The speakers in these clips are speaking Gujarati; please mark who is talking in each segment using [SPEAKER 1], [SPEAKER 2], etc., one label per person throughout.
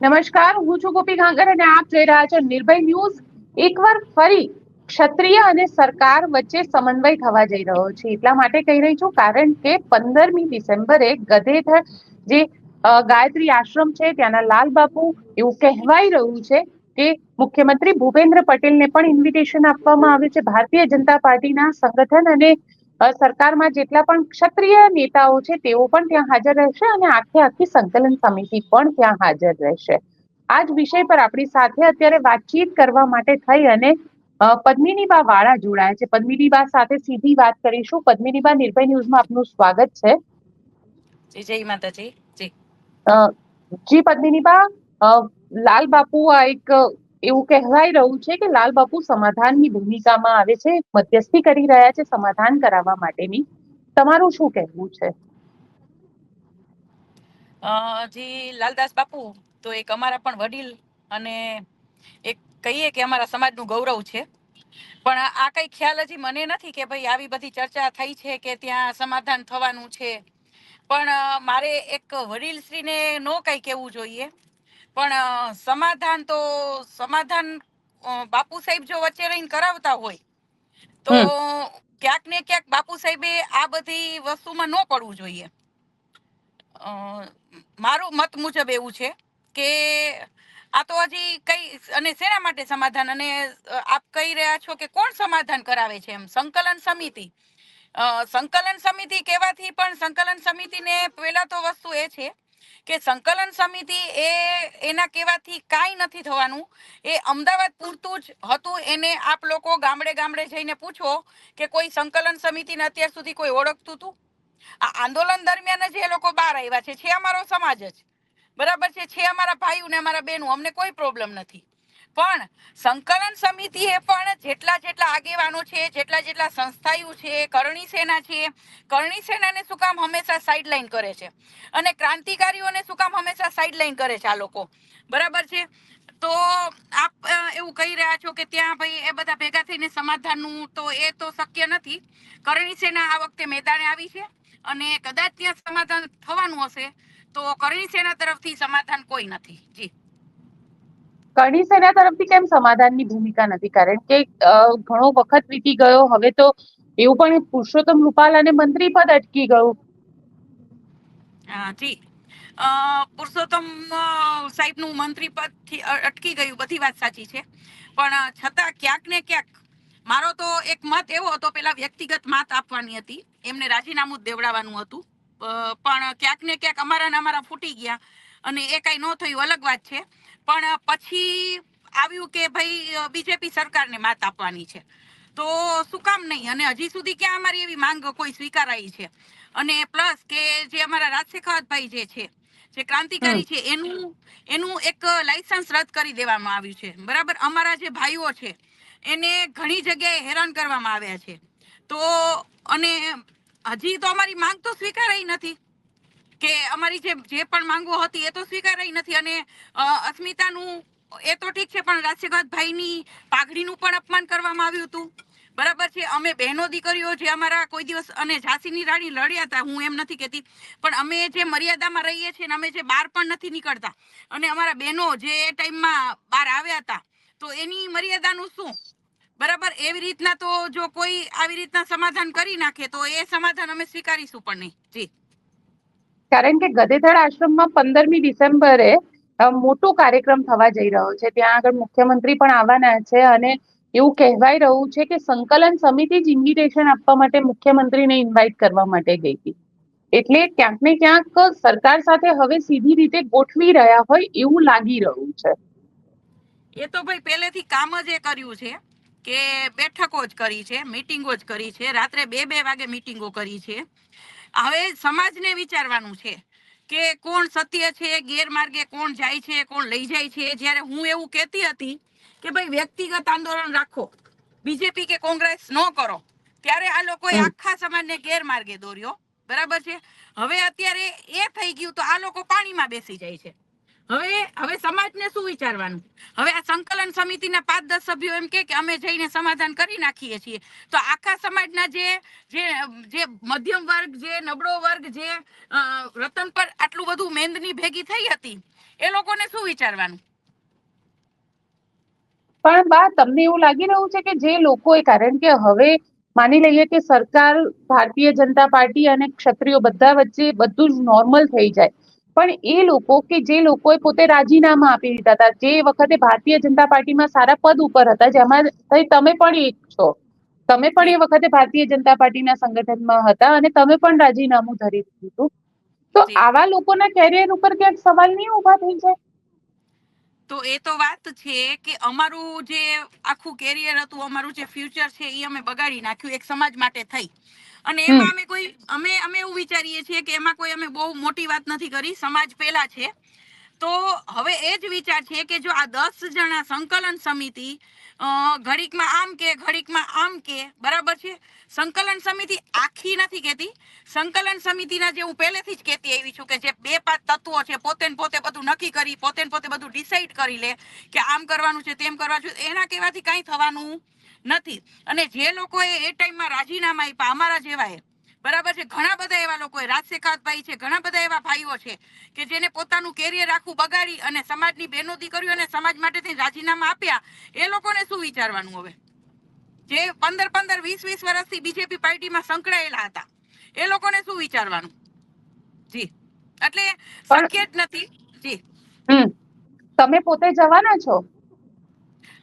[SPEAKER 1] નમસ્કાર, હું છું ગોપી ઘાંગર અને આપ જોઈ રહ્યા છો નિર્ભય ન્યૂઝ. એકવાર ફરી ક્ષત્રિય અને સરકાર વચ્ચે સમન્વય થવા જઈ રહ્યો છે. એટલા માટે કહી રહી છું, કારણ કે પંદરમી ડિસેમ્બરે ગધેધર જે ગાયત્રી આશ્રમ છે, ત્યાંના લાલ બાપુ એવું કહેવાઈ રહ્યું છે કે મુખ્યમંત્રી ભૂપેન્દ્ર પટેલને પણ ઇન્વિટેશન આપવામાં આવ્યું છે. ભારતીય જનતા પાર્ટીના સંગઠન અને સરકારમાં જેટલા પણ ક્ષત્રિય નેતાઓ છે તેઓ પણ ત્યાં હાજર રહેશે અને આખે આખી સંકલન સમિતિ પણ ત્યાં હાજર રહેશે. આ જ વિષય પર આપણી સાથે અત્યારે વાતચીત કરવા માટે થઈ અને પદ્મિનીબા વાળા જોડાયા છે. પદ્મિનીબા સાથે સીધી વાત કરીશું. પદ્મિનીબા નિર્ભય ન્યૂઝમાં આપનું સ્વાગત છે.
[SPEAKER 2] જય માતાજી. જી.
[SPEAKER 1] જી પદ્મિનીબા લાલ બાપુ આ એક એવું કહેવાય રહ્યું છે કે લાલ બાપુ સમાધાનની ભૂમિકામાં આવે છે, મધ્યસ્થી કરી રહ્યા છે સમાધાન કરાવવા માટેની. તમારું શું કહેવું છે?
[SPEAKER 2] જી, લાલદાસ બાપુ, તો એક અમારા પણ વડીલ અને એક કહીએ કે અમારા સમાજનું ગૌરવ છે. પણ આ કઈ ખ્યાલ હજી મને નથી કે ભાઈ આવી બધી ચર્ચા થઈ છે કે ત્યાં સમાધાન થવાનું છે. પણ મારે એક વડીલશ્રીને નો કઈ કહેવું જોઈએ. પણ સમાધાન તો સમાધાન બાપુ સાહેબ જો વચ્ચે રહીને કરાવતા હોય તો ક્યાંક ને ક્યાંક બાપુ સાહેબે આ બધી વસ્તુમાં ન પડવું જોઈએ. મારું મત મુજબ એવું છે કે આ તો હજી કઈ અને શેના માટે સમાધાન? અને આપ કહી રહ્યા છો કે કોણ સમાધાન કરાવે છે એમ? સંકલન સમિતિ. સંકલન સમિતિ કહેવાથી પણ સંકલન સમિતિને પહેલા તો વસ્તુ એ છે કે સંકલન સમિતિ એ એના કહેવાથી કાંઈ નથી થવાનું. એ અમદાવાદ પૂરતું જ હતું. એને આપ લોકો ગામડે ગામડે જઈને પૂછો કે કોઈ સંકલન સમિતિને અત્યાર સુધી કોઈ ઓળખતું હતું આ આંદોલન દરમિયાન જ એ લોકો બહાર આવ્યા છે. છે અમારો સમાજ જ. બરાબર છે? છે અમારા ભાઈઓ ને અમારા બહેનો અમને કોઈ પ્રોબ્લેમ નથી. પણ સંકલન સમિતિ એ પણ જેટલા જેટલા આગેવાનો છે, જેટલા જેટલા સંસ્થાઓ છે, કરણી સેના છે, કરણી સેનાને શું કામ હંમેશા સાઇડલાઈન કરે છે અને ક્રાંતિકારીઓને શું કામ હંમેશા સાઈડલાઈન કરે છે આ લોકો. બરાબર છે? તો આપ એવું કહી રહ્યા છો કે ત્યાં ભાઈ એ બધા ભેગા થઈને સમાધાનનું તો એ તો શક્ય નથી. કરણી સેના આ વખતે મેદાને આવી છે અને કદાચ ત્યાં સમાધાન થવાનું હશે તો કરણી સેના તરફથી સમાધાન કોઈ નથી. જી.
[SPEAKER 1] કરણી સેના તરફથી કેમ સમાધાનની ભૂમિકા નથી? કારણ કે ઘણો વખત વીતી ગયો. હવે તો એવું પણ પુરુષોત્તમ રૂપાલ અને મંત્રી પદ અટકી ગયું.
[SPEAKER 2] જી. પુરુષોત્તમ સાહેબનું મંત્રી પદ અટકી ગયું. બધી વાત સાચી છે. પણ છતાં ક્યાંક ને ક્યાંક મારો તો એક મત એવો હતો, પેલા વ્યક્તિગત માત આપવાની હતી. એમને રાજીનામું જ દેવડાવવાનું હતું. પણ ક્યાંક ને ક્યાંક અમારા ને અમારા ફૂટી ગયા. અને એ કઈ ન થયું. અલગ વાત છે. પણ પછી આવ્યું કે ભાઈ બીજેપી સરકારને માત આપવાની છે. તો શું કામ નહીં? અને હજી સુધી ક્યાં અમારી એવી માંગ કોઈ સ્વીકારાઈ છે? અને પ્લસ કે જે અમારા રાજશેખાવતભાઈ જે છે જે ક્રાંતિકારી છે એનું એનું એક લાયસન્સ રદ કરી દેવામાં આવ્યું છે. બરાબર? અમારા જે ભાઈઓ છે એને ઘણી જગ્યાએ હેરાન કરવામાં આવ્યા છે. તો અને હજી તો અમારી માંગ તો સ્વીકારાઈ નથી. કે અમારી જે જે પણ માંગો હતી એ તો સ્વીકારાઈ નથી અને અસ્મિતાનું એ તો ઠીક છે, પણ રાજશેખરભાઈની પાઘડીનું પણ અપમાન કરવામાં આવ્યું હતું. બરાબર છે, અમે બહેનો દીકરીઓ જે અમારા કોઈ દિવસ અને ઝાંસીની રાણી લડ્યા હતા, હું એમ નથી કહેતી, પણ અમે જે મર્યાદામાં રહીએ છીએ અને અમે જે બહાર પણ નથી નીકળતા, અને અમારા બહેનો જે એ ટાઈમમાં બહાર આવ્યા હતા, તો એની મર્યાદાનું શું? બરાબર, એવી રીતના તો જો કોઈ આવી રીતના સમાધાન કરી નાખે, તો એ સમાધાન અમે સ્વીકારીશું પણ નહીં. જી.
[SPEAKER 1] કારણ કે ગધેથડ આશ્રમમાં પંદરમી ડિસેમ્બરે મોટો કાર્યક્રમ થવા જઈ રહ્યો છે. ત્યાં આગળ મુખ્યમંત્રી પણ આવવાના છે અને એવું કહેવાય રહ્યું છે કે સંકલન સમિતિ જ ઇન્વિટેશન આપવા માટે મુખ્યમંત્રીને ઇન્વાઇટ કરવા માટે ગઈ હતી. એટલે ક્યાંક ને ક્યાંક સરકાર સાથે હવે સીધી રીતે ગોઠવી રહ્યા હોય એવું લાગી રહ્યું છે.
[SPEAKER 2] એ તો ભાઈ પહેલેથી કામ જ એ કર્યું છે કે બેઠકો જ કરી છે મીટિંગો જ કરી છે. રાત્રે બે બે વાગે મીટિંગો કરી છે. હવે સમાજને વિચારવાનું છે કે કોણ સત્ય છે ગેરમાર્ગે કોણ જાય છે કોણ લઈ જાય છે. જ્યારે હું એવું કહેતી હતી કે ભાઈ વ્યક્તિગત આંદોલન રાખો બીજેપી કે કોંગ્રેસ ન કરો ત્યારે આ લોકોએ આખા સમાજને ગેરમાર્ગે દોર્યો. બરાબર છે? હવે અત્યારે એ થઈ ગયું તો આ લોકો પાણીમાં બેસી જાય છે. હવે હવે સમાજને શું વિચારવાનું? હવે આ સંકલન સમિતિના પાંચ, દસ સભ્યો એમ કે અમે જઈને સમાધાન કરી નાખીએ છીએ. તો આખા સમાજના જે જે જે મધ્યમ વર્ગ, જે નબળો વર્ગ, જે રતન પર આટલું બધું મેંદની ભેગી થઈ હતી, એ લોકોને શું વિચારવાનું?
[SPEAKER 1] પણ બા, તમને એવું લાગી રહ્યું છે કે જે લોકોએ, કારણ કે હવે માની લઈએ કે સરકાર, ભારતીય જનતા પાર્ટી અને ક્ષત્રિયો બધા વચ્ચે બધું જ નોર્મલ થઈ જાય. પણ એ લોકો કે જે લોકોએ પોતે રાજીનામા આપી દીધા હતા જે વખતે ભારતીય જનતા પાર્ટીમાં સારા પદ ઉપર હતા જેમાં તમે પણ એક છો. તમે પણ એ વખતે ભારતીય જનતા પાર્ટીના સંગઠનમાં હતા અને તમે પણ રાજીનામું ધરી દીધું હતું. તો આવા લોકોના કેરિયર ઉપર ક્યાંક સવાલ નહીં ઊભા થઈ જાય?
[SPEAKER 2] તો એ તો વાત છે કે અમારું જે આખું કેરિયર હતું અમારું જે ફ્યુચર છે એ અમે બગાડી નાખ્યું એક સમાજ માટે થઈ. અને એમાં અમે કોઈ અમે અમે એવું વિચારીએ છીએ કે એમાં કોઈ અમે બહુ મોટી વાત નથી કરી સમાજ પહેલા છે. તો હવે એ જ વિચાર છે કે જો આ દસ જણા સંકલન સમિતિ ઘડીકમાં આમ કે ઘડીકમાં આમ કે બરાબર છે? સંકલન સમિતિ આખી નથી કહેતી. સંકલન સમિતિના જે હું પહેલેથી જ કહેતી આવી છું કે જે બે પાંચ તત્વો છે પોતે પોતે બધું નક્કી કરી પોતે પોતે બધું ડિસાઈડ કરી લે કે આમ કરવાનું છે તેમ કરવાનું છે એના કહેવાથી કાંઈ થવાનું નથી. અને જે લોકોએ એ ટાઈમમાં રાજીનામા આપ્યા અમારા જેવાએ બરાબર છે? ઘણા બધા એવા લોકોએ રાજશેખાતભાઈ છે ઘણા બધા એવા ભાઈઓ છે કે જેને પોતાનું કેરિયર આખું બગાડી અને સમાજની બહેનો દીકરીઓ અને સમાજ માટે થઈને રાજીનામા આપ્યા. એ લોકોને શું વિચારવાનું હવે? જે પંદર પંદર વીસ વીસ વર્ષથી બીજેપી પાર્ટીમાં સંકળાયેલા હતા એ લોકોને શું વિચારવાનું? જી. એટલે શક્ય જ નથી. જી.
[SPEAKER 1] તમે પોતે જવાના છો?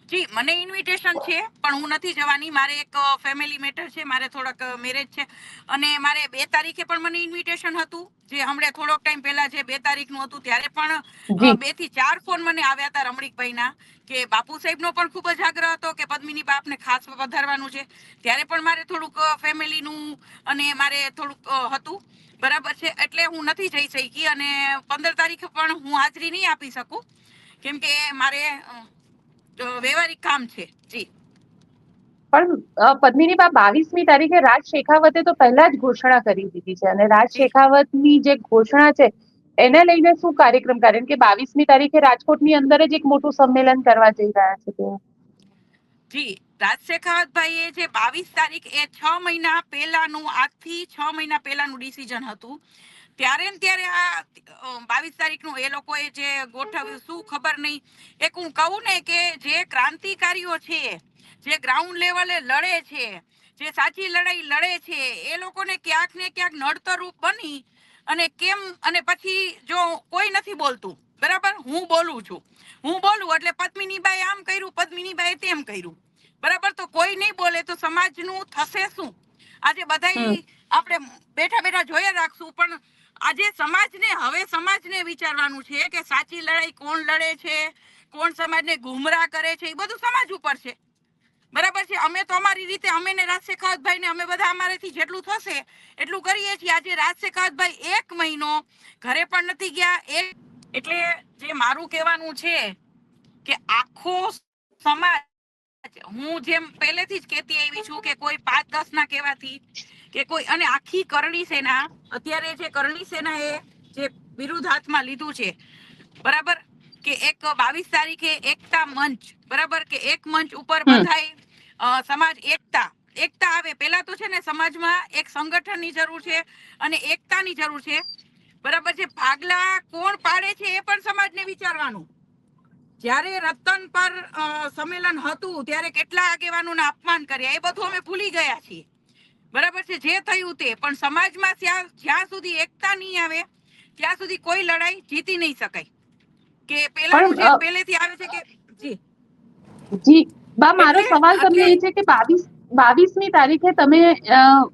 [SPEAKER 2] જી મને ઇન્વિટેશન છે પણ હું નથી જવાની. મારે એક ફેમિલી મેટર છે મારે થોડાક મેરેજ છે. અને મારે બે તારીખે પણ મને ઇન્વિટેશન હતું. જે હમણાં થોડોક ટાઈમ પહેલા જે બે તારીખનું હતું ત્યારે પણ બેથી ચાર ફોન મને આવ્યા હતા રમણીકભાઈના કે બાપુ સાહેબનો પણ ખૂબ જ આગ્રહ હતો કે પદ્મિની બાપને ખાસ પધારવાનું છે. ત્યારે પણ મારે થોડુંક ફેમિલીનું અને મારે થોડુંક હતું. બરાબર છે એટલે હું નથી જઈ શકી અને પંદર તારીખે પણ હું હાજરી નહીં આપી શકું. કેમ કે મારે વ્યવહારિક કામ છે જી.
[SPEAKER 1] પણ પદ્મિની બા બાવીસમી તારીખે રાજ શેખાવતે તો પહેલા જ ઘોષણા કરી દીધી છે અને રાજ. શેખાવતની જે ઘોષણા છે એને લઈને શું કાર્યક્રમ? કારણ કે બાવીસમી તારીખે રાજકોટની અંદર જ એક મોટું સંમેલન કરવા જઈ રહ્યા છે તેઓ.
[SPEAKER 2] જી રાજ શેખાવતભાઈએ જે બાવીસ તારીખ એ છ મહિના પહેલાનું આજથી છ મહિના પહેલાનું ડિસિઝન હતું. ત્યારે ને ત્યારે આ બાવીસ તારીખનું એ લોકોએ જે ગોઠવ્યું શું ખબર નહીં. એક હું કહું ને કે જે ક્રાંતિકારીઓ છે જે ગ્રાઉન્ડ લેવલે લડે છે જે સાચી લડાઈ લડે છે એ લોકોને ક્યાંક ને ક્યાંક નડતરરૂપ બની અને કેમ અને પછી જો કોઈ નથી બોલતું બરાબર? હું બોલું છું. હું બોલું એટલે પદ્મિનીબાઈ આમ કર્યું પદ્મિનીબાઈ તેમ કર્યું. બરાબર? તો કોઈ નહીં બોલે તો સમાજનું થશે શું? આજે
[SPEAKER 1] બધા
[SPEAKER 2] આપણે બેઠા બેઠા જોયા રાખશું પણ આજે સમાજને, હવે સમાજને વિચારવાનું છે કે સાચી લડાઈ કોણ લડે છે, કોણ સમાજને ગુમરા કરે છે, એ બધું સમાજ ઉપર છે. બરાબર છે? અમે તો અમારી રીતે, અમે ને રાજ શેખાવતભાઈ ને અમે બધા અમારેથી જેટલું થશે, એટલું કરીએ છીએ. આજે રાજશેખાવતભાઈ એક મહિનો ઘરે પણ નથી ગયા. એક એટલે જે મારું કહેવાનું છે કે આખો સમાજ, હું જેમ પહેલેથી જ કહેતી આવી છું કે કોઈ પાંચ દસ ના કહેવાથી કે કોઈ અને આખી કરણી સેના અત્યારે જે કરણી એ જે વિરુદ્ધ હાથમાં લીધું છે બરાબર? કે એક બાવીસ તારીખે એકતા મંચ બરાબર? કે એક મંચ ઉપર. બધાય સમાજ એકતા એકતા આવે. પેલા તો છે ને સમાજમાં એક સંગઠનની જરૂર છે અને એકતાની જરૂર છે બરાબર? છે ભાગલા કોણ પાડે છે એ પણ સમાજને વિચારવાનું. જ્યારે રતન પર સંમેલન હતું ત્યારે કેટલા આગેવાનોને અપમાન કર્યા એ બધું અમે ભૂલી ગયા છીએ. બરાબર છે? જે થયું તે. પણ સમાજમાં જ્યાં સુધી એકતા નહીં આવે ત્યાં સુધી કોઈ લડાઈ જીતી નહીં શકાય. કે
[SPEAKER 1] પેલા
[SPEAKER 2] જે પહેલેથી આવે છે કે જી.
[SPEAKER 1] જી. બા મારો સવાલ તમને એ છે કે બાવીસ બાવીસમી તારીખે તમે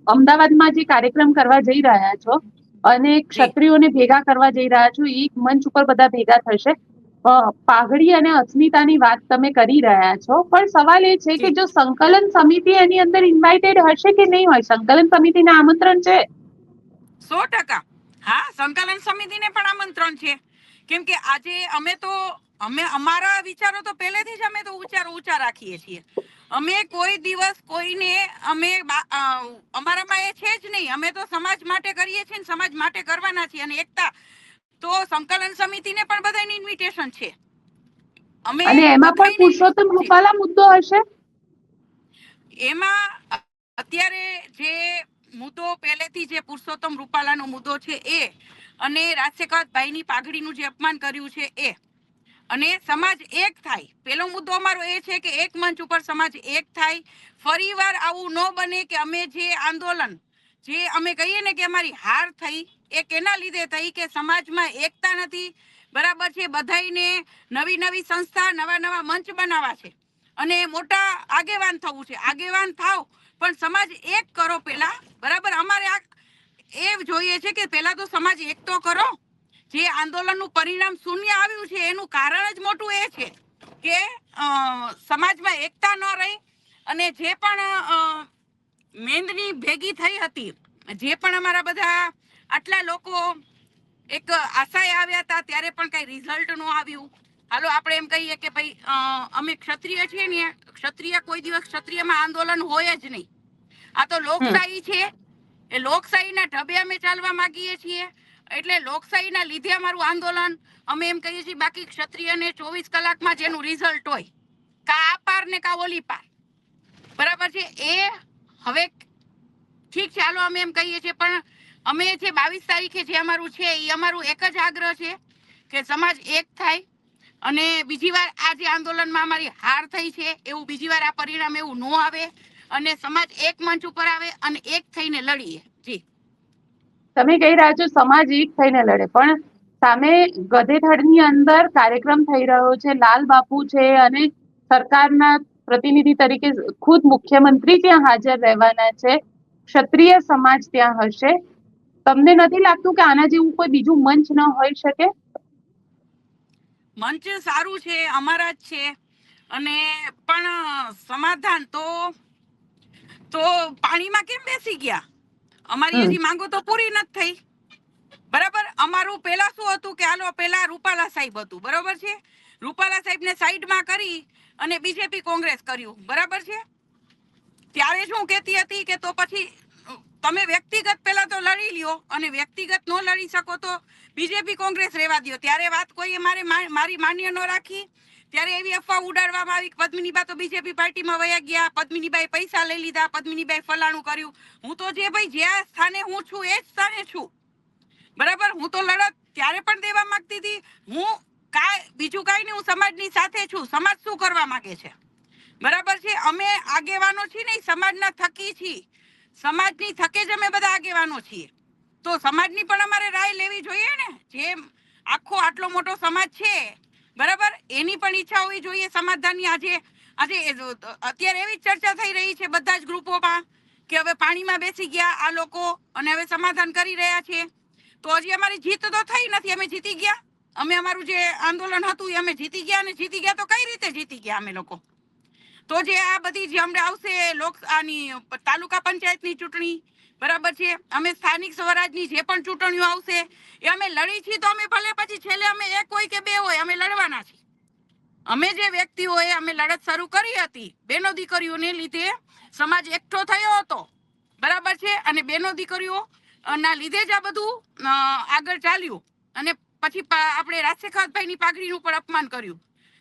[SPEAKER 1] અમદાવાદમાં જે કાર્યક્રમ કરવા જઈ રહ્યા છો અને ક્ષત્રિયોને ભેગા કરવા જઈ રહ્યા છો એક મંચ ઉપર બધા ભેગા થશે. પાઘડી અને અસ્મિતાની વાત તમે કરી રહ્યા છો. પણ સવાલ એ છે કે
[SPEAKER 2] જો.
[SPEAKER 1] સંકલન સમિતિ એની અંદર ઇન્વાઇટેડ હશે કે નહીં હોય? સંકલન સમિતિને આમંત્રણ છે?
[SPEAKER 2] સો ટકા. હા સંકલન સમિતિને પણ આમંત્રણ છે. કેમ કે આજે અમે તો અમે અમારા વિચારો તો પહેલેથી જ અમે તો ઊંચા ઊંચા રાખીએ છીએ. અમે કોઈ દિવસ કોઈને અમે અમારામાં એ છે જ નહીં. અમે તો સમાજ માટે કરીએ છીએ ને સમાજ માટે કરવાના છીએ. અને એકતા તો સંકલન સમિતિને પણ બધાને ઇન્વિટેશન છે. અમે
[SPEAKER 1] અને એમાં પણ પુરુષોત્તમ. રૂપાલા મુદ્દો હશે?
[SPEAKER 2] એમાં અત્યારે જે મુદ્દો પહેલેથી જે પુરુષોત્તમ રૂપાલાનો મુદ્દો છે એ અને રાજશેખરભાઈની પાઘડીનું જે અપમાન કર્યું છે એ. અને સમાજ એક થાય. પેલો મુદ્દો અમારો એ છે કે એક મંચ ઉપર સમાજ એક થાય. ફરીવાર આવું ન બને કે અમે જે આંદોલન જે અમે કહીએ ને કે અમારી હાર થઈ, એ કેના લીધે થઈ કે સમાજમાં એકતા નથી? બરાબર છે બધાઈને નવી નવી સંસ્થા, નવા નવા મંચ બનાવવા છે. અને મોટા આગેવાન થવું છે. આગેવાન થાવ, પણ સમાજ એક કરો પેલા બરાબર? અમારે આ એ જોઈએ છે કે પેલા તો સમાજ એક તો કરો. જે આંદોલનનું પરિણામ શૂન્ય આવ્યું છે, એનું કારણ જ મોટું એ છે કે સમાજમાં એકતા ન રહી. અને જે પણ મેંદની ભેગી થઈ હતી. જે પણ અમારા બધા આટલા લોકો એક આશાએ આવ્યા હતા, ત્યારે પણ કઈ રિઝલ્ટ નો આવ્યું. હાલો, આપણે એમ કહીએ કે ભાઈ અમે ક્ષત્રિય છીએ ને, ક્ષત્રિય કોઈ દિવસ ક્ષત્રિયમાં આંદોલન હોય જ નહીં. આ તો લોકશાહી છે. એ લોકશાહીના ઢબે અમે ચાલવા માંગીએ છીએ. એટલે લોકશાહીના લીધે અમારું આંદોલન, અમે એમ કહીએ છીએ, બાકી ક્ષત્રિયને ચોવીસ કલાકમાં જેનું રિઝલ્ટ હોય. કા આ પાર ને કા ઓલી પાર. બરાબર છે? એ હવે ઠીક હાલો અમે એમ કહીએ છીએ, પણ અમે જે બાવીસ તારીખે જે અમારું છે એ અમારું એક જ આગ્રહ છે કે સમાજ એક થાય અને બીજી વાર આ જે આંદોલનમાં અમારી હાર થઈ છે, એવું બીજી વાર આ પરિણામ એવું ન આવે અને સમાજ એક મંચ ઉપર આવે અને એક થઈને લડીએ. જી.
[SPEAKER 1] તમે કહી રહ્યા છો સમાજ એક થઈને લડે, પણ સામે ગધેથડની અંદર કાર્યક્રમ થઈ રહ્યો છે, લાલ બાપુ છે અને સરકારના પ્રતિનિધિ તરીકે ખુદ મુખ્યમંત્રી ત્યાં હાજર રહેવાના છે. ક્ષત્રિય સમાજ ત્યાં હશે. તમને નથી લાગતું કે આના જેવું કોઈ બીજું મંચ ન હોઈ શકે?
[SPEAKER 2] મંચ સારું છે અમારા જ છે. અને પણ સમાધાન તો તો પાણીમાં કેમ બેસી ગયા? અમારી એની માંગો તો પૂરી નથી થઈ. બરાબર? અમારું પેલા શું હતું કે હાલો પેલા રૂપાલા સાહેબ હતું. બરોબર છે? રૂપાલા સાહેબ ને સાઈડમાં કરી અને બીજેપી કોંગ્રેસ કર્યું. બરાબર છે? ત્યારે શું કહેતી હતી કે તો પછી તમે વ્યક્તિગત પેલા તો લડી લ્યો અને વ્યક્તિગત ન લડી શકો તો બીજેપી કોંગ્રેસ રહેવા દ્યો. ત્યારે વાત કોઈએ મારે મારી માન્ય ન રાખી. ત્યારે એવી અફવા ઉડાડવામાં આવી પદ્મિનીબા તો બીજેપી પાર્ટીમાં વયા ગયા. પદ્મિનીબાએ પૈસા લઈ લીધા. પદ્મિનીબાએ ફલાણું કર્યું. હું તો જે ભાઈ જ્યાં સ્થાને હું છું, એ જ સ્થાને છું. બરાબર? હું તો લડત ત્યારે પણ દેવા માંગતી હતી. હું કાંઈ, બીજું કાંઈ નહીં, હું સમાજની સાથે છું. સમાજ શું કરવા માંગે છે? બરાબર છે? અમે આગેવાનો છીએ ને, સમાજના થકી છીએ. સમાજની થકે જ અમે બધા આગેવાનો છીએ. તો સમાજની પણ અમારે રાય લેવી જોઈએ ને? જે આખો આટલો મોટો સમાજ છે, બરાબર? એની પણ ઈચ્છા હોવી જોઈએ સમાધાનની આજે આજે અત્યારે એવી ચર્ચા થઈ રહી છે બધા જ ગ્રુપોમાં કે હવે પાણીમાં બેસી ગયા આ લોકો અને હવે સમાધાન કરી રહ્યા છે. તો હજી અમારી જીત તો થઈ નથી, અમે જીતી ગયા. અમે અમારું જે આંદોલન હતું એ અમે જીતી ગયા અને જીતી ગયા તો કઈ રીતે જીતી ગયા અમે લોકો? તો જે આ બધી જે અમને આવશે લોક આની તાલુકા પંચાયતની ચૂંટણી, બરાબર છે? અમે સ્થાનિક સ્વરાજની જે પણ ચૂંટણીઓ આવશે એ અમે લડી છીએ તો અમે ભલે પછી છેલ્લે અમે એક હોય કે બે હોય અમે લડવાના છીએ. અમે જે વ્યક્તિઓએ અમે લડત શરૂ કરી હતી. બેનો દીકરીઓને લીધે સમાજ એકઠો થયો હતો. બરાબર છે? અને બેનો દીકરીઓ ના લીધે જ આ બધું આગળ ચાલ્યું. અને પછી આપણે રાજશેખરભાઈની પાઘડીનું પણ અપમાન કર્યું.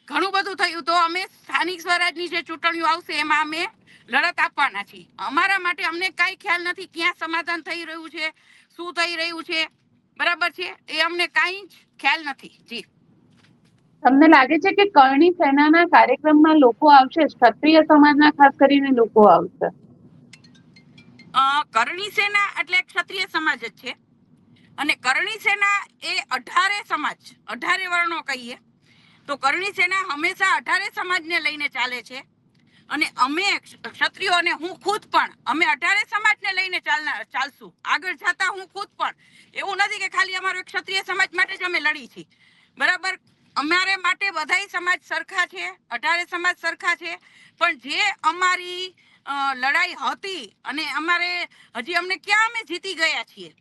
[SPEAKER 2] ઘણું બધું થયું તો અમે સ્થાનિક સ્વરાજની જે ચૂંટણીઓ આવશે એમાં અમે લડત આપવાના છીએ. અમારા માટે અમને કાંઈ ખ્યાલ નથી ક્યાં સમાધાન થઈ રહ્યું છે શું થઈ રહ્યું છે. બરાબર છે? એ અમને કાંઈ જ ખ્યાલ નથી. જી.
[SPEAKER 1] તમને લાગે છે કે કરણી સેનાના કાર્યક્રમમાં લોકો આવશે? ક્ષત્રિય સમાજના ખાસ કરીને લોકો આવશે.
[SPEAKER 2] કરણી સેના એટલે ક્ષત્રિય સમાજ જ છે. અને કરણી સેના એ અઢારે સમાજ, અઢારે વર્ણો કહીએ. તો કરણી સેના હંમેશા અઢારે સમાજને લઈને ચાલે છે. અને અમે ક્ષ- ક્ષત્રિયો અને હું ખુદ પણ, અમે અઢારે સમાજને લઈને ચાલના, ચાલશું. આગળ જતા હું ખુદ પણ. એવું નથી કે ખાલી અમારો ક્ષત્રિય સમાજ માટે જ અમે લડી છીએ. બરાબર? અમારે માટે બધાય સમાજ સરખા છે, અઢારે સમાજ સરખા છે. પણ જે અમારી લડાઈ હતી અને અમારે હજી અમને ક્યાં અમે જીતી ગયા છીએ?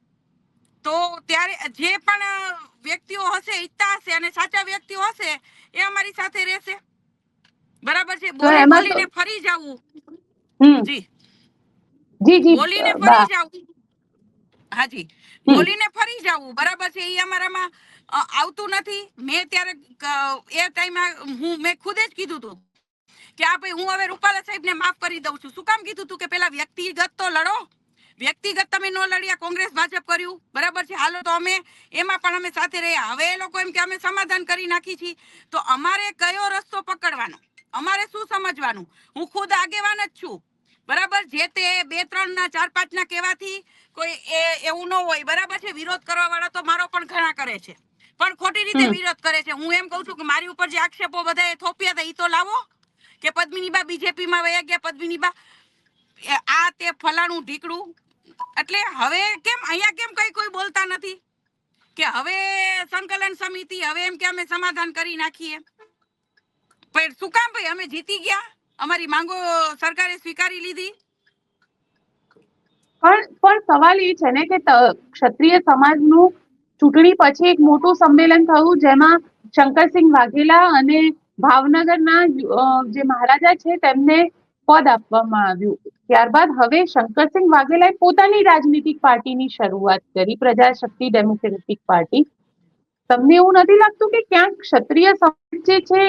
[SPEAKER 2] તો ત્યારે જે પણ વ્યક્તિઓ હશે ઈચ્છતા હશે અને સાચા વ્યક્તિઓ હશે એ અમારી સાથે રહેશે. બરાબર છે? બોલી બોલીને ફરી જવું. જી.
[SPEAKER 1] જી જી.
[SPEAKER 2] બોલીને ફરી જવું. હાજી બોલીને ફરી જવું. બરાબર છે? એ અમારામાં આવતું નથી. મેં ત્યારે એ ટાઈમમાં હું મેં ખુદે જ કીધું હતું કે આ ભાઈ હું હવે રૂપાલા સાહેબને માફ કરી દઉં છું. શું કામ કીધું તું કે પેલા વ્યક્તિગત તો લડો? વ્યક્તિગત તમે ન લડ્યા કોંગ્રેસ ભાજપ કર્યું. બરાબર છે? હાલો તો અમે એમાં પણ અમે સાથે રહ્યા. હવે એ લોકો એમ કે અમે સમાધાન કરી નાખી છીએ. તો અમારે કયો રસ્તો પકડવાનો? અમારે શું સમજવાનું? હું ખુદ આગેવાન જ છું. બરાબર? જે તે બે ત્રણ ના ચાર પાંચ ના કહેવાથી કોઈ એ એવું ન હોય. બરાબર છે? વિરોધ કરવા વાળા તો મારો પણ ઘણા કરે છે. પણ ખોટી રીતે વિરોધ કરે છે. હું એમ કહું છું કે મારી ઉપર જે આક્ષેપો બધાએ થોપ્યા હતા એ તો લાવો. કે પદ્મિનીબા બીજેપી માં વયા ગયા. પદ્મિનીબા આ તે ફલાણું ઢીકડું એટલે હવે કેમ, અહીંયા કેમ કઈ કોઈ બોલતા નથી? કે હવે સંકલન સમિતિ, હવે એમ કે અમે સમાધાન કરી નાખીએ. પણ શું કામ ભાઈ, અમે જીતી ગયા? અમારી માંગો સરકારે સ્વીકારી લીધી?
[SPEAKER 1] પણ પણ સવાલ એ છે ને કે ક્ષત્રિય સમાજનું ચૂંટણી પછી એક મોટું સંમેલન થયું જેમાં શંકરસિંહ વાઘેલા અને ભાવનગરના જે મહારાજા છે તેમને પદ આપવામાં આવ્યું. ત્યારબાદ હવે શંકરસિંહ વાઘેલાએ પોતાની રાજનીતિક પાર્ટીની શરૂઆત કરી, પ્રજાશક્તિ ડેમોક્રેટિક પાર્ટી. તમને એવું નથી લાગતું કે ક્યાંક ક્ષત્રિય સમાજ જે છે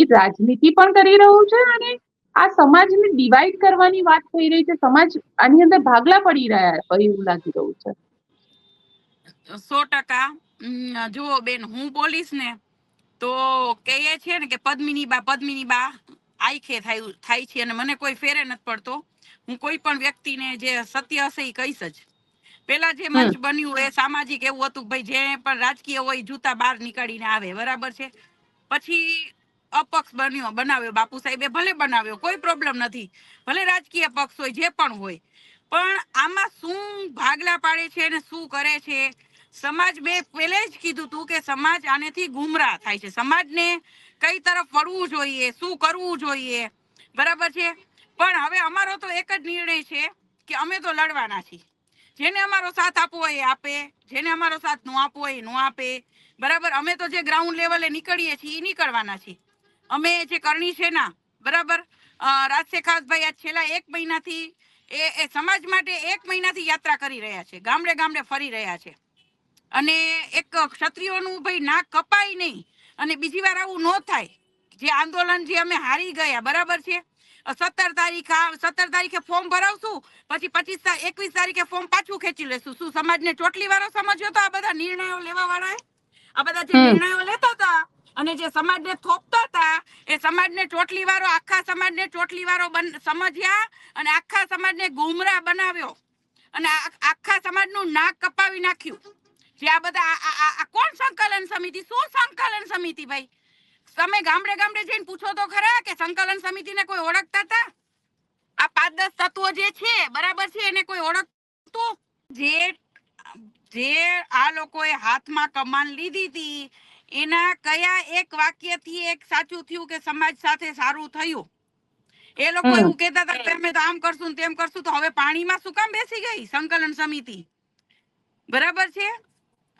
[SPEAKER 1] એ રાજનીતિ પણ કરી રહ્યું છે અને આ સમાજને ડિવાઈડ કરવાની વાત થઈ રહી છે? સમાજ આની અંદર ભાગલા પડી રહ્યા હોય એવું લાગી રહ્યું છે.
[SPEAKER 2] સો ટકા. જુઓ બેન, હું બોલીશ ને તો કહીએ છે ને કે પદ્મિની બા પદ્મિની બા આઈખે થાય થાય છે અને મને કોઈ ફેરે નથી પડતો. હું કોઈ પણ વ્યક્તિને જે સત્ય હશે એ કહીશ જ. પેલા જે મંચ બન્યું એ સામાજિક એવું હતું ભાઈ જે પણ રાજકીય હોય જૂતા બહાર નીકળીને આવે બરાબર છે? પછી અપક્ષ બન્યો બનાવ્યો. બાપુ સાહેબે ભલે બનાવ્યો કોઈ પ્રોબ્લેમ નથી. ભલે રાજકીય પક્ષ હોય જે પણ હોય. પણ આમાં શું ભાગલા પાડે છે અને શું કરે છે? સમાજ મેં પહેલે જ કીધું તું કે સમાજ આનેથી ગુમરાહ થાય છે. સમાજને કઈ તરફ વળવું જોઈએ, શું કરવું જોઈએ? બરાબર છે? પણ હવે અમારો તો એક જ નિર્ણય છે કે અમે તો લડવાના છીએ. જેને અમારો સાથ આપવો એ આપે, જેને અમારો સાથ નો આપવો એ ન આપે. બરાબર? અમે તો જે ગ્રાઉન્ડ લેવલે નીકળીએ છીએ એ નીકળવાના છીએ. અમે જે કરણી છે ના, બરાબર? રાજશેખાસભાઈ આ છેલ્લા એક મહિનાથી એ એ સમાજ માટે એક મહિનાથી યાત્રા કરી રહ્યા છે. ગામડે ગામડે ફરી રહ્યા છે. અને એક ક્ષત્રિયોનું ભાઈ નાક કપાય નહીં. અને બીજી વાર આવું ન થાય. જે આંદોલન જે અમે હારી ગયા બરાબર છે? સત્તર તારીખ સત્તર તારીખે ફોર્મ ભરાવશું પછી પચીસ એકવીસ તારીખે ફોર્મ પાછું ખેંચી લેશું. શું સમાજને ચોટલી વાળો સમજ્યો તો આ બધા નિર્ણયો લેવા વાળા આ બધા જે. નિર્ણયો લેતા હતા અને જે સમાજને થોપતા હતા એ સમાજને ચોટલી વાળો આખા સમાજને ચોટલી વાળો સમજ્યા અને આખા સમાજને ગુમરાહ બનાવ્યો. અને આખા સમાજનું નાક કપાવી નાખ્યું. જે આ બધા આ- કોણ સંકલન સમિતિ? શું સંકલન સમિતિ ભાઈ? તમે ગામડે ગામડે જઈને પૂછો તો ખરા કે સંકલન સમિતિને કોઈ ઓળખતા હતા? આ પાંચ દસ તત્વો જે છે બરાબર છે એને કોઈ ઓળખતું? જે જે આ લોકોએ હાથમાં કમાન લીધી હતી એના કયા એક વાક્યથી એક સાચું થયું કે સમાજ સાથે સારું થયું? એ લોકો. એવું કહેતા હતા કે અમે તો આમ કરશું તેમ કરશું તો હવે પાણીમાં શું કામ બેસી ગઈ? સંકલન સમિતિ. બરાબર છે?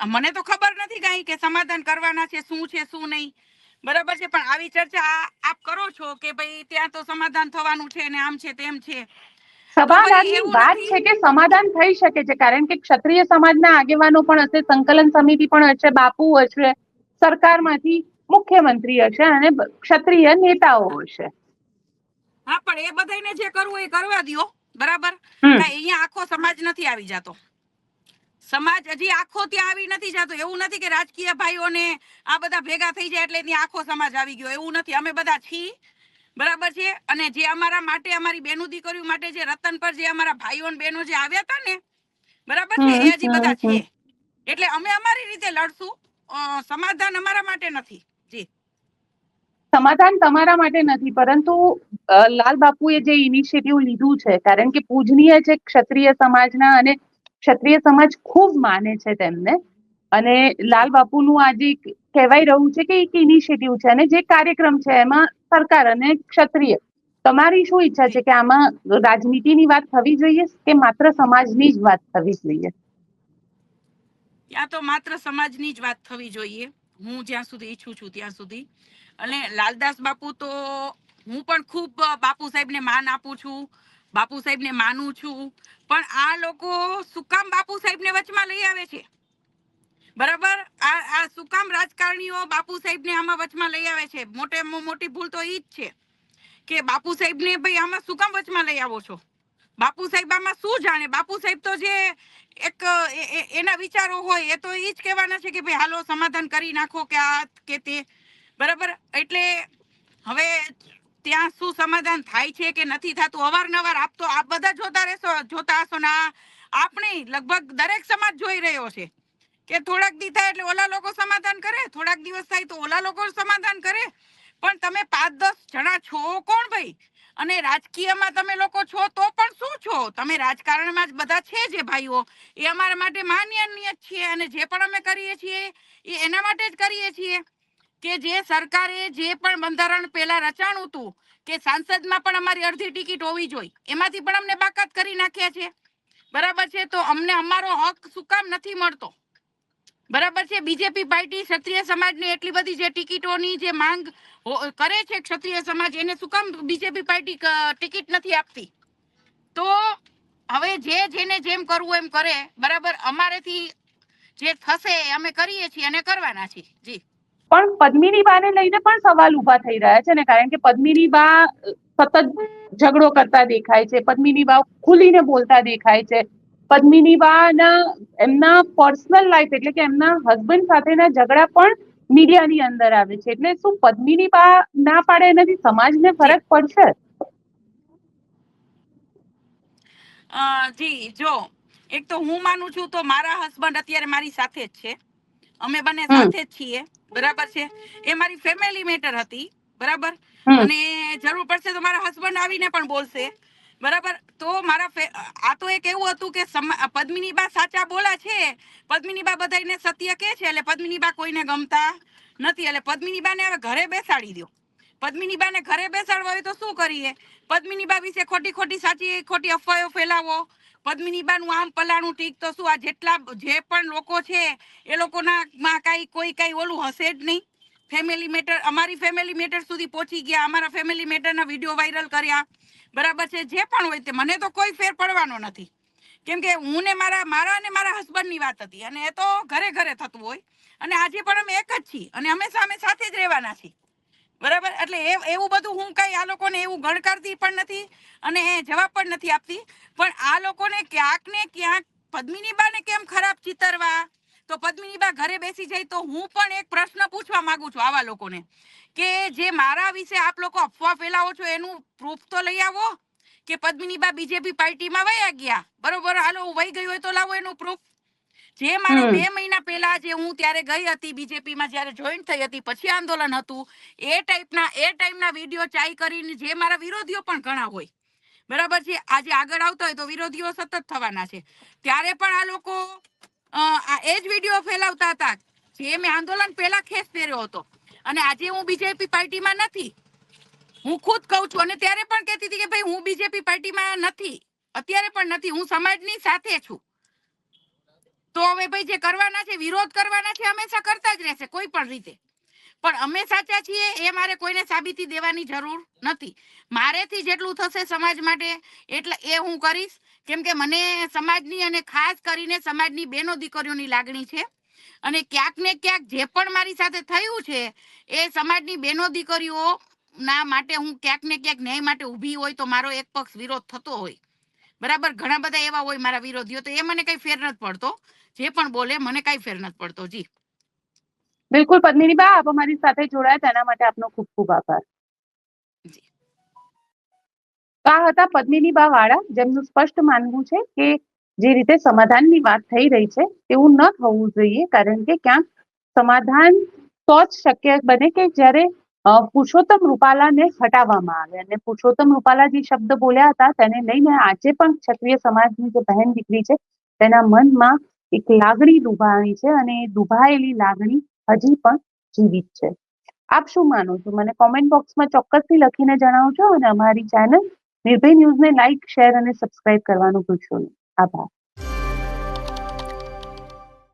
[SPEAKER 2] મને તો ખબર નથી કઈ કે સમાધાન કરવાના છે શું છે શું નહીં. બરાબર છે પણ આવી ચર્ચા આપ કરો છો કે ભાઈ ત્યાં તો સમાધાન થવાનું છે ને આમ છે તેમ છે.
[SPEAKER 1] સભાગારની વાત છે કે સમાધાન થઈ શકે છે કારણ કે ક્ષત્રિય સમાજના આગેવાનો પણ હશે સંકલન સમિતિ પણ હશે બાપુ હશે સરકારમાંથી મુખ્યમંત્રી હશે અને ક્ષત્રિય નેતાઓ હશે.
[SPEAKER 2] હા પણ એ બધાને જે કરવું એ કરવા દિયો બરાબર? અહીંયા આખો સમાજ નથી આવી જતો. સમાજ હજી આખો ત્યાં આવી નથી જતો. એવું નથી કે રાજકીય ભાઈઓને આ બધા ભેગા થઈ જાય એટલે ત્યાં આખો સમાજ આવી ગયો. એવું નથી. અમે બધા છીએ. બરાબર છે? અને જે અમારા માટે અમારી બેનું દીકરીઓ માટે જે રતન પર જે અમારા ભાઈઓ બહેનો જે આવ્યા હતા ને બરાબર છે? એ હજી બધા છે એટલે અમે અમારી રીતે લડશું. સમાધાન અમારા માટે નથી. જી.
[SPEAKER 1] સમાધાન તમારા માટે નથી પરંતુ લાલ બાપુએ જે ઇનિશિયેટિવ લીધું છે કારણ કે પૂજનીય છે ક્ષત્રિય સમાજના અને ક્ષત્રિય સમાજ ખૂબ માને છે તેમને. અને લાલ બાપુનું આજે કહેવાય રહ્યું છે કે એક ઇનિશિયેટિવ છે અને જે કાર્યક્રમ છે એમાં સરકાર અને ક્ષત્રિય. તમારી શું ઈચ્છા છે કે આમાં રાજનીતિની વાત થવી જોઈએ કે માત્ર સમાજની જ વાત થવી જોઈએ?
[SPEAKER 2] ત્યાં તો માત્ર સમાજની જ વાત થવી જોઈએ. હું જ્યાં સુધી ઈચ્છું છું ત્યાં સુધી. અને લાલદાસ બાપુ તો હું પણ ખૂબ બાપુ સાહેબને માન આપું છું. બાપુ સાહેબને માનું છું. પણ આ લોકો સુકામ કામ બાપુ સાહેબને વચમાં લઈ આવે છે. બરાબર? આ આ શું રાજકારણીઓ બાપુ સાહેબને આમાં વચમાં લઈ આવે છે. મોટે મોટી ભૂલ તો એ જ છે કે બાપુ સાહેબને ભાઈ આમાં શું કામ વચમાં લઈ આવો છો. બાપુ સાહેબ આમાં શું જાણે? બાપુ સાહેબ તો જે એક એના વિચારો હોય એ તો એ જ કહેવાના છે કે ભાઈ હાલો સમાધાન કરી નાખો કે આ કે તે. બરાબર? એટલે હવે ત્યાં શું સમાધાન થાય છે કે નથી થતું? અવારનવાર આપ તો આપ બધા જોતા રહેશો, જોતા હશો ને આપણે લગભગ દરેક સમાજ જોઈ રહ્યો છે કે થોડાક દી થાય એટલે ઓલા લોકો સમાધાન કરે, થોડાક દિવસ થાય તો ઓલા લોકો સમાધાન કરે. પણ તમે પાંચ દસ જણા છો કોણ ભાઈ? અને રાજકીયમાં તમે લોકો છો તો પણ શું છો? તમે રાજકારણમાં જ બધા છે જે ભાઈઓ. એ અમારા માટે માન્ય જ છીએ અને જે પણ અમે કરીએ છીએ, એ એના માટે જ કરીએ છીએ. કે જે સરકારે જે પણ બંધારણ પહેલા રચાણું હતું, કે સાંસદમાં પણ અમારી અડધી ટિકિટ હોવી જોઈએ, એમાંથી પણ અમને બાકાત કરી નાખ્યા છે. બરાબર છે, તો અમને અમારો હક શું કામ નથી મળતો? બરાબર છે, બીજેપી પાર્ટી ક્ષત્રિય સમાજની એટલી બધી જે ટિકિટોની જે માંગ કરે છે ક્ષત્રિય સમાજ, એને શું કામ બીજેપી પાર્ટી ટિકિટ નથી આપતી? તો હવે જે જેને જેમ કરવું એમ કરે, બરાબર, અમારેથી જે થશે અમે કરીએ છીએ, અને કરવાના છીએ. જી.
[SPEAKER 1] પણ પદ્મિની બાને લઈને પણ સવાલ ઊભા થઈ રહ્યા છે ને કારણ કે પદ્મિની બા સતત ઝઘડો કરતા દેખાય છે પદ્મિની બા ખુલીને બોલતા દેખાય છે. પદ્મિની બાના એમના પર્સનલ લાઈફ એટલે કે એમના હસબન્ડ સાથેના ઝઘડા પણ મીડિયાની અંદર આવે છે. એટલે શું પદ્મિની બા ના પાડે એનાથી સમાજને ફરક પડશે?
[SPEAKER 2] જી જો એક તો હું માનું છું તો મારા હસબન્ડ અત્યારે મારી સાથે જ છે. અમે બંને સાથે જ છીએ. બરાબર છે? એ મારી ફેમિલી મેટર હતી બરાબર? અને જરૂર પડશે તો મારા હસબન્ડ આવીને પણ બોલશે બરાબર? તો મારા આ તો એક એવું હતું કે પદ્મિની બા સાચા બોલા છે પદ્મિની બા બધાને સત્ય કે છે એટલે પદ્મિની બા કોઈને ગમતા નથી એટલે પદ્મિની બાને હવે ઘરે બેસાડી દો પદ્મિની બાને ઘરે બેસાડવા હોય તો શું કરીએ? પદ્મિની બા વિશે ખોટી ખોટી સાચી ખોટી અફવાઓ ફેલાવો પદ્મિની બાનું આમ પલાણું ઠીક તો શું? આ જેટલા જે પણ લોકો છે, એ લોકોના માં કાંઈ, કોઈ કાંઈ ઓલું હશે જ નહીં. ફેમિલી મેટર અમારી ફેમિલી મેટર સુધી પહોંચી ગયા. અમારા ફેમિલી મેટરના વીડિયો વાયરલ કર્યા. બરાબર છે? જે પણ હોય તે. મને તો કોઈ ફેર પડવાનો નથી. કેમ કે હું ને મારા મારા અને મારા હસબન્ડની વાત હતી. અને એ તો ઘરે ઘરે થતું હોય. અને આજે પણ અમે એક જ છીએ. અને હંમેશા અમે સાથે જ રહેવાના છીએ. બરાબર? એટલે એ, એવું બધું હું કઈ આ લોકોને એવું ગણકારતી પણ નથી અને જવાબ પણ નથી આપતી. પણ આ લોકોને ક્યાંક ને ક્યાંક પદ્મિની બાને કેમ ખરાબ ચિતરવા? તો પદ્મિની બા ઘરે બેસી જાય તો હું પણ એક પ્રશ્ન પૂછવા માંગુ છું આવા લોકોને કે જે મારા વિશે આપ લોકો અફવા ફેલાવો છો એનું પ્રૂફ તો લઈ આવો? કે પદ્મિની બા બીજેપી પાર્ટીમાં વયા ગયા? બરોબર, હાલો વહી ગઈ હોય તો લાવો એનું પ્રૂફ. જે મારે બે મહિના પહેલા જે હું ત્યારે ગઈ હતી બીજેપીમાં જ્યારે જોઈન થઈ હતી પછી આંદોલન હતું એ ટાઈપના એ ટાઈપના વીડિયો ચાઈ કરીને જે મારા વિરોધીઓ પણ ઘણા હોય. બરાબર છે? આજે આગળ આવતો હોય તો વિરોધીઓ સતત થવાના છે. ત્યારે પણ આ લોકો આ એ જ વીડિયો ફેલાવતા હતા જે મેં આંદોલન પહેલા ખેસ પહેર્યો હતો. અને આજે હું બીજેપી પાર્ટીમાં નથી. હું ખુદ કહું છું અને ત્યારે પણ કહેતી હતી કે ભાઈ હું બીજેપી પાર્ટીમાં નથી. અત્યારે પણ નથી. હું સમાજની સાથે છું. તો હવે ભાઈ જે કરવાના છે, વિરોધ કરવાના છે, હંમેશા કરતા જ રહેશે, કોઈ પણ રીતે. પણ અમે સાચા છીએ, એ મારે કોઈને સાબિતી દેવાની જરૂર નથી. મારેથી જેટલું થશે સમાજ માટે, એટલે એ હું કરીશ. કેમ કે મને સમાજની અને ખાસ કરીને સમાજની બેનો દીકરીઓની લાગણી છે. અને ક્યાંક ને ક્યાંક જે પણ મારી સાથે થયું છે, એ સમાજની બેનો દીકરીઓ ના માટે હું ક્યાંક ને ક્યાંક ન્યાય માટે ઊભી હોય તો મારો એક પક્ષ વિરોધ થતો હોય. બરાબર? ઘણા બધા એવા હોય મારા વિરોધીઓ, તો એ મને કઈ ફેર નથી પડતો. જે પણ બોલે મને કઈ ફેર નથી પડતો જી.
[SPEAKER 1] બિલકુલ પદ્મિની બા આપ અમારી સાથે જોડાયા તેના માટે આપનો ખૂબ ખૂબ આભાર. આ હતા પદ્મિની બા વાળા જેમનું સ્પષ્ટ માનવું છે કે જે રીતે સમાધાનની વાત થઈ રહી છે તેવું ન થવું જોઈએ કારણ કે ક્યાંક સમાધાન તો જ શક્ય બને કે જ્યારે પુરુષોત્તમ રૂપાલાને હટાવવામાં આવે અને પુરુષોત્તમ રૂપાલા જે શબ્દ બોલ્યા હતા તેને લઈને આજે પણ ક્ષત્રિય સમાજની જે બહેન દીકરી છે તેના મનમાં એક લાગણી દુભાણી છે અને એ દુભાયેલી લાગણી હજી પણ જીવિત છે. આપ શું માનો છો? મને કોમેન્ટ બોક્સમાં ચોક્કસથી લખીને જણાવજો અને અમારી ચેનલ નિર્ભય ન્યૂઝને લાઇક શેર અને સબસ્ક્રાઇબ કરવાનું ભૂલશો નહીં. આભાર.